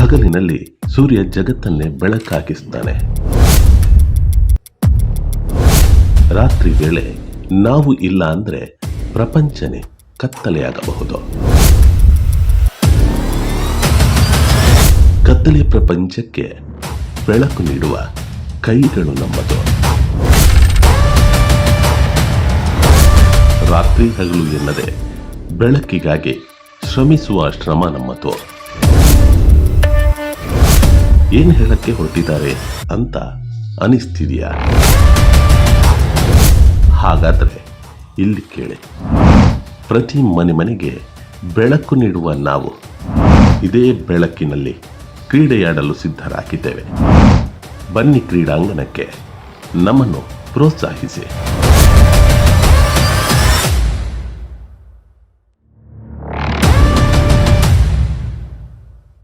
ಹಗಲಿನಲ್ಲಿ ಸೂರ್ಯ ಜಗತ್ತನ್ನೇ ಬೆಳಕಾಗಿಸ್ತಾನೆ ರಾತ್ರಿ ವೇಳೆ ನಾವು ಇಲ್ಲ ಅಂದ್ರೆ ಪ್ರಪಂಚನೇ ಕತ್ತಲೆಯಾಗಬಹುದು. ಕತ್ತಲೆ ಪ್ರಪಂಚಕ್ಕೆ ಬೆಳಕು ನೀಡುವ ಕೈಗಳು ನಮ್ಮದು. ರಾತ್ರಿ ಹಗಲು ಎನ್ನದೆ ಬೆಳಕಿಗಾಗಿ ಶ್ರಮಿಸುವ ಶ್ರಮ ನಮ್ಮದು. ಏನ್ ಹೇಳಕ್ಕೆ ಹೊರಟಿದ್ದಾರೆ ಅಂತ ಅನಿಸ್ತಿದೆಯಾ? ಹಾಗಾದರೆ ಇಲ್ಲಿ ಕೇಳಿ. ಪ್ರತಿ ಮನೆ ಮನೆಗೆ ಬೆಳಕು ನೀಡುವ ನಾವು ಇದೇ ಬೆಳಕಿನಲ್ಲಿ ಕ್ರೀಡೆಯಾಡಲು ಸಿದ್ಧರಾಗಿದ್ದೇವೆ. ಬನ್ನಿ ಕ್ರೀಡಾಂಗಣಕ್ಕೆ ನಮ್ಮನ್ನು ಪ್ರೋತ್ಸಾಹಿಸಿ.